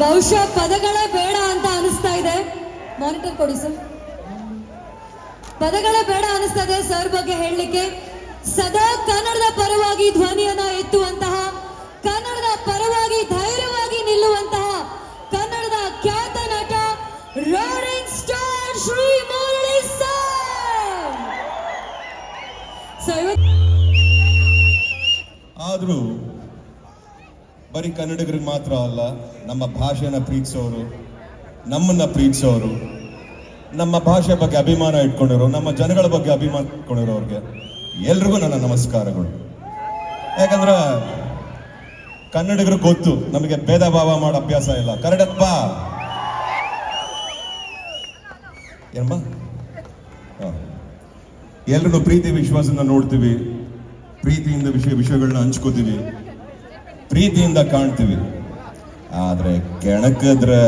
ಬಹುಶಃ ಪದಗಳೇ ಬೇಡ ಅಂತ ಅನಿಸ್ತಾ ಇದೆ. ಮಾನಿಟರ್ ಕೊಡಿ ಸರ್ ಪದಗಳೇ ಬೇಡ ಅನಿಸ್ತಾ ಇದೆ ಸರ್ ಬಗ್ಗೆ ಹೇಳಲಿಕ್ಕೆ. ಸದಾ ಕನ್ನಡದ ಪರವಾಗಿ ಧ್ವನಿಯನ್ನ ಎತ್ತುವಂತಹ, ಕನ್ನಡದ ಪರವಾಗಿ ಧೈರ್ಯವಾಗಿ ನಿಲ್ಲುವಂತಹ ಕನ್ನಡದ ಖ್ಯಾತ ನಟ roaring star Sri Murali sir ಆದ್ರೂ ಬರೀ ಕನ್ನಡಿಗರಿಗೆ ಮಾತ್ರ ಅಲ್ಲ, ನಮ್ಮ ಭಾಷೆನ ಪ್ರೀತಿಸೋರು, ನಮ್ಮನ್ನ ಪ್ರೀತಿಸೋರು, ನಮ್ಮ ಭಾಷೆ ಬಗ್ಗೆ ಅಭಿಮಾನ ಇಟ್ಕೊಂಡಿರೋ, ನಮ್ಮ ಜನಗಳ ಬಗ್ಗೆ ಅಭಿಮಾನ ಇಟ್ಕೊಂಡಿರೋರಿಗೆ ಎಲ್ರಿಗೂ ನನ್ನ ನಮಸ್ಕಾರಗಳು. ಯಾಕಂದ್ರೆ ಕನ್ನಡಿಗರು ಗೊತ್ತು, ನಮಗೆ ಭೇದ ಭಾವ ಮಾಡೋ ಅಭ್ಯಾಸ ಇಲ್ಲ. ಕನ್ನಡಪ್ಪ! ಏನಮ್ಮ ಎಲ್ರಿಗೂ ಪ್ರೀತಿ ವಿಶ್ವಾಸನ ನೋಡ್ತೀವಿ. ಪ್ರೀತಿಯಿಂದ ವಿಷಯ ವಿಷಯಗಳನ್ನ ಹಂಚ್ಕೋತೀವಿ. ಪ್ರೀತಿಯಿಂದ ಕಾಣ್ತೀವಿ. ಆದರೆ ಕೆಣಕಿದ್ರೆ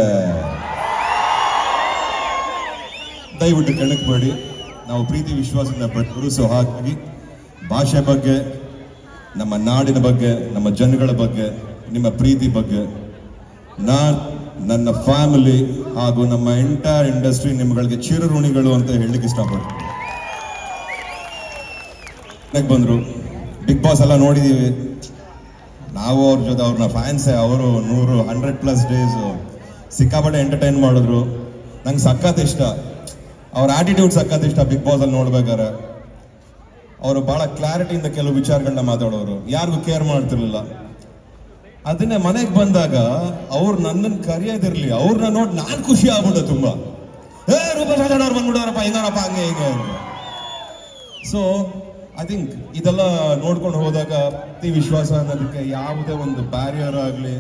ದಯವಿಟ್ಟು ಕೆಣಕಬೇಡಿ ನಾವು ಪ್ರೀತಿ ವಿಶ್ವಾಸದಿಂದ ಬಟ್ಟರು ಸೊ ಹಾಗಾಗಿ ಭಾಷೆ ಬಗ್ಗೆ, ನಮ್ಮ ನಾಡಿನ ಬಗ್ಗೆ, ನಮ್ಮ ಜನಗಳ ಬಗ್ಗೆ, ನಿಮ್ಮ ಪ್ರೀತಿ ಬಗ್ಗೆ. ನಾನ್, ನನ್ನ ಫ್ಯಾಮಿಲಿ ಹಾಗೂ ನಮ್ಮ ಎಂಟೈರ್ ಇಂಡಸ್ಟ್ರಿ ನಿಮ್ಗಳಿಗೆ ಚಿರಋಣಿಗಳು ಅಂತ ಹೇಳಲಿಕ್ಕೆ ಇಷ್ಟಪಡ್ತೀನಿ. ಬಂದರು ಬಂದ್ರು. ಬಿಗ್ ಬಾಸ್ ಎಲ್ಲ ನೋಡಿದೀವಿ. ನಾವು ಅವ್ರ ಜೊತೆ ಅವ್ರನ್ನ ಫ್ಯಾನ್ಸೇ ಅವರು ನೂರು ಹಂಡ್ರೆಡ್ ಪ್ಲಸ್ ಡೇಸು ಸಿಕ್ಕಾಪಟ್ಟೆ ಎಂಟರ್ಟೈನ್ ಮಾಡಿದ್ರು. ನಂಗೆ ಸಖತ್ ಇಷ್ಟ. ಅವ್ರ ಆಟಿಟ್ಯೂಡ್ ಸಖತ್ ಇಷ್ಟ ಬಿಗ್ ಬಾಸ್ ಅಲ್ಲಿ ನೋಡ್ಬೇಕಾರೆ ಅವರು ಬಹಳ ಕ್ಲಾರಿಟಿಯಿಂದ ಕೆಲವು ವಿಚಾರಗಳನ್ನ ಮಾತಾಡೋರು. ಯಾರಿಗೂ ಕೇರ್ ಮಾಡ್ತಿರ್ಲಿಲ್ಲ. ಅದನ್ನೇ ಮನೆಗೆ ಬಂದಾಗ ಅವ್ರು ನನ್ನನ್ನು ಕರೆಯೋದಿರ್ಲಿ, ಅವ್ರನ್ನ ನೋಡಿ ನಾನು ಖುಷಿ ಆಗ್ಬಿಟ್ಟೆ ತುಂಬಾ. ಏ ರೂಪ ಬಂದ್ಬಿಡೋರಪ್ಪ, ಹೆಂಗಾರಪ್ಪ ಹಂಗೆ ಹಿಂಗೆ ಸೊ ಐ ಥಿಂಕ್ ಇದೆಲ್ಲ ನೋಡ್ಕೊಂಡು ಹೋದಾಗ ಅತಿ ವಿಶ್ವಾಸ ಅನ್ನೋದಕ್ಕೆ ಯಾವುದೇ ಒಂದು ಬ್ಯಾರಿಯರ್ ಆಗಲಿ,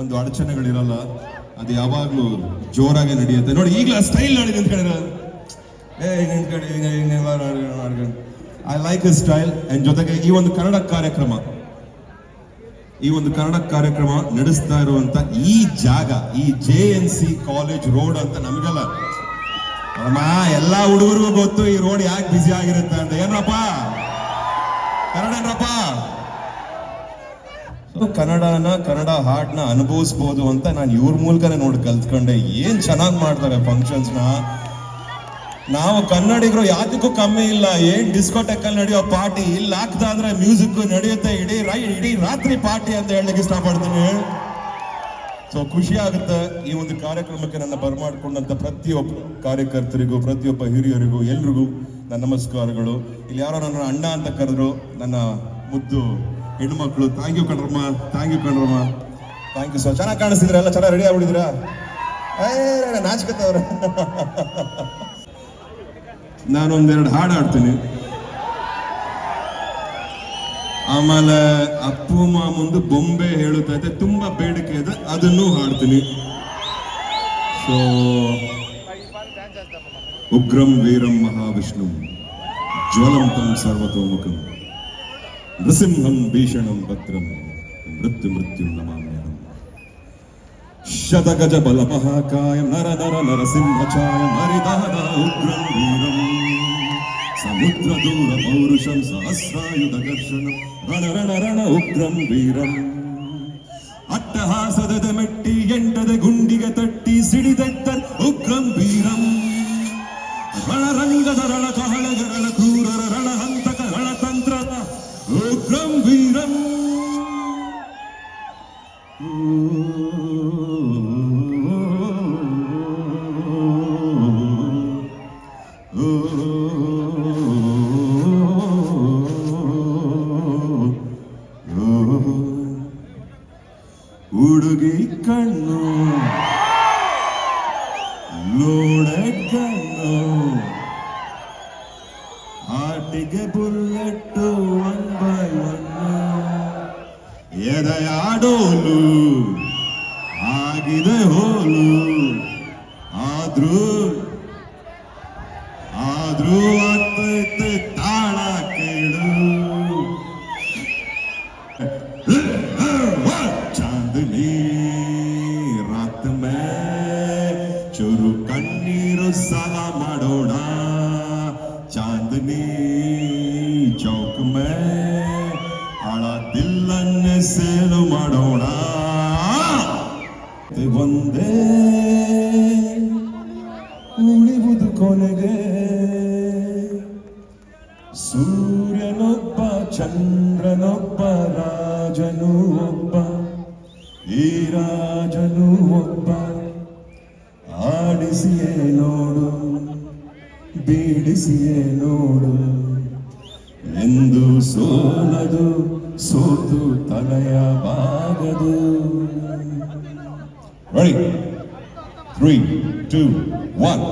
ಒಂದು ಅಡಚಣೆಗಳಿರಲ್ಲ, ಅದು ಯಾವಾಗಲೂ ಜೋರಾಗಿ ನಡೆಯುತ್ತೆ. ನೋಡಿ, ಈಗಲೂ ಸ್ಟೈಲ್ ನೋಡಿ ನಿಂತ್ಕೊಂಡಿರ ಏ ನಿಂತ್ಕೊಂಡು I like his style and ಜೊತೆಗೆ ಈ ಒಂದು ಕನ್ನಡ ಕಾರ್ಯಕ್ರಮ, ಈ ಒಂದು ಕನ್ನಡ ಕಾರ್ಯಕ್ರಮ ನಡೆಸ್ತಾ ಇರುವಂತ ಈ ಜಾಗ, ಈ J N C college road ಅಂತ ನಮಗೆಲ್ಲ ಎಲ್ಲಾ ಹುಡುಗರಿಗೂ ಗೊತ್ತು, ಈ ರೋಡ್ ಯಾಕೆ ಬ್ಯುಸಿ ಆಗಿರುತ್ತೆ ಅಂತ. ಏನ್ರಪ್ಪ ಕನ್ನಡನಪ್ಪ. ಕನ್ನಡನ, ಕನ್ನಡ ಹಾಡ್ನ ಅನುಭವಿಸ್ಬೋದು ಅಂತ ನಾನು ಇವ್ರ ಮೂಲಕನೇ ನೋಡಿ ಕಲ್ತ್ಕೊಂಡೆ. ಏನ್ ಚೆನ್ನಾಗಿ ಮಾಡ್ತಾರೆ ಫಂಕ್ಷನ್ಸ್ನ ನಾವು ಕನ್ನಡಿಗರು ಯಾತಕ್ಕೂ ಕಮ್ಮಿ ಇಲ್ಲ. ಏನ್ ಡಿಸ್ಕೋಟೆಕ್ ಅಲ್ಲಿ ನಡೆಯೋ ಪಾರ್ಟಿ ಇಲ್ಲಿ. ಹಾಕ್ತಾ ಅಂದ್ರೆ ಮ್ಯೂಸಿಕ್ ನಡೆಯುತ್ತೆ. ಇಡೀ ರೈ, ಇಡೀ ರಾತ್ರಿ ಪಾರ್ಟಿ ಅಂತ ಹೇಳಲಿಕ್ಕೆ ಇಷ್ಟಪಡ್ತೀನಿ. ಸೊ ಖುಷಿ ಆಗುತ್ತೆ ಈ ಒಂದು ಕಾರ್ಯಕ್ರಮಕ್ಕೆ ನನ್ನ ಬರಮಾಡ್ಕೊಂಡಂತ ಪ್ರತಿಯೊಬ್ಬ ಕಾರ್ಯಕರ್ತರಿಗೂ, ಪ್ರತಿಯೊಬ್ಬ ಹಿರಿಯರಿಗೂ, ಎಲ್ರಿಗೂ ನನ್ನ ನಮಸ್ಕಾರಗಳು. ಇಲ್ಲಿ ಯಾರೋ ನನ್ನ ಅಣ್ಣ ಅಂತ ಕರೆದ್ರು, ನನ್ನ ಮುದ್ದು ಹೆಣ್ಮಕ್ಳು ಥ್ಯಾಂಕ್ ಯು ಕಣ್ರಮ್ಮ. ಥ್ಯಾಂಕ್ ಯು ಕಣ್ರಮ್ಮ. ಥ್ಯಾಂಕ್ ಯು ಸೊ ಚೆನ್ನಾಗಿ ಕಾಣಿಸ್ತಿದ್ರ ಎಲ್ಲ ಚೆನ್ನಾಗಿ ರೆಡಿ ಆಗ್ಬಿಡಿದ್ರಾ ಏ ನಾಚ್ಕತ್ತವ್ರ ನಾನೊಂದೆರಡು ಹಾಡು ಹಾಡ್ತೀನಿ. ಆಮೇಲೆ ಅಪ್ಪು ಮಾಮಂದು ಬೊಂಬೆ ಹೇಳುತ್ತೈತೆ ತುಂಬಾ ಬೇಡಿಕೆ ಇದೆ, ಅದನ್ನು ಹಾಡ್ತೀನಿ. ಸೊ ಉಗ್ರಂ ವೀರಂ ಮಹಾವಿಷ್ಣು ಜ್ವಲಂತಂ ಸರ್ವತೋಮುಖಂ ನೃಸಿಂಹಂ ಭೀಷಣಂ ಭದ್ರಂ ಮೃತ್ಯು ಮೃತ್ಯು ನಮಾಮ್ಯಹಂ ಶತಗಜ ಬಲ ಮಹಾಕಾಯ ನರ ನರ ನರಸಿಂಹ ಛಾಯ ಮರಿದಾದ ಉಗ್ರಂ ವೀರಂ ಸಮುದ್ರ ದೂರ ಪೌರುಷಂ ಸಹಸ್ರಾಯುಧ ಘರ್ಷಣಂ ರಣ ರಣ ರಣ ಉಗ್ರಂ ವೀರಂ ಅಟ್ಟಹಾಸದ ಮೆಟ್ಟಿ ಎಂಟದ ಗುಂಡಿಗೆ ತಟ್ಟಿ ಸಿಡಿದೆದ್ದ ಉಗ್ರಂ ವೀರಂ ರಣರಂಗದ ರಣ ಕಹಳಗರಳ ಕ್ರೂರರ ರಣಹಂತಕ ರಣತಂತ್ರದ ಉಗ್ರಂ ವೀರಂ ಹುಡುಗಿ ಕಣ್ಣು ಲೋಡೆ ಕಣ್ಣು ಬಾಟಿಗೆ ಬುಲ್ಲೆಟ್ಟು ಒನ್ ಎದೆಯಾಡೋಲು? ಆಗಿದೆ ಹೋಲು. ಆದ್ರೂ ಆದ್ರೂ ಅತ್ತೈತೆ ತಾಳ ಕೇಳು. ಚಾಂದನಿ ರಾತ್ ಮೇ ಚೂರು ಕಣ್ಣೀರು ಸಲ ಮಾಡೋಣ. ಆಳದಿಲ್ಲನ್ನೇ ಸೇಲು ಮಾಡೋಣ. ಒಂದೇ ಉಳಿವುದು ಕೊನೆಗೆ. ಸೂರ್ಯನೊಬ್ಬ, ಚಂದ್ರನೊಬ್ಬ, ರಾಜನು ಒಬ್ಬ, ಈ ರಾಜನು ಒಬ್ಬ. ಆಡಿಸಿಯೇ ನೋಡು, ಬೀಡಿಸಿಯೇ ನೋಡು. ಎಂದು ಸೋಲದು ಸೋತು ತಲೆಯ ಬಾಗದು ರೆಡಿ ತ್ರೀ ಟೂ ಒನ್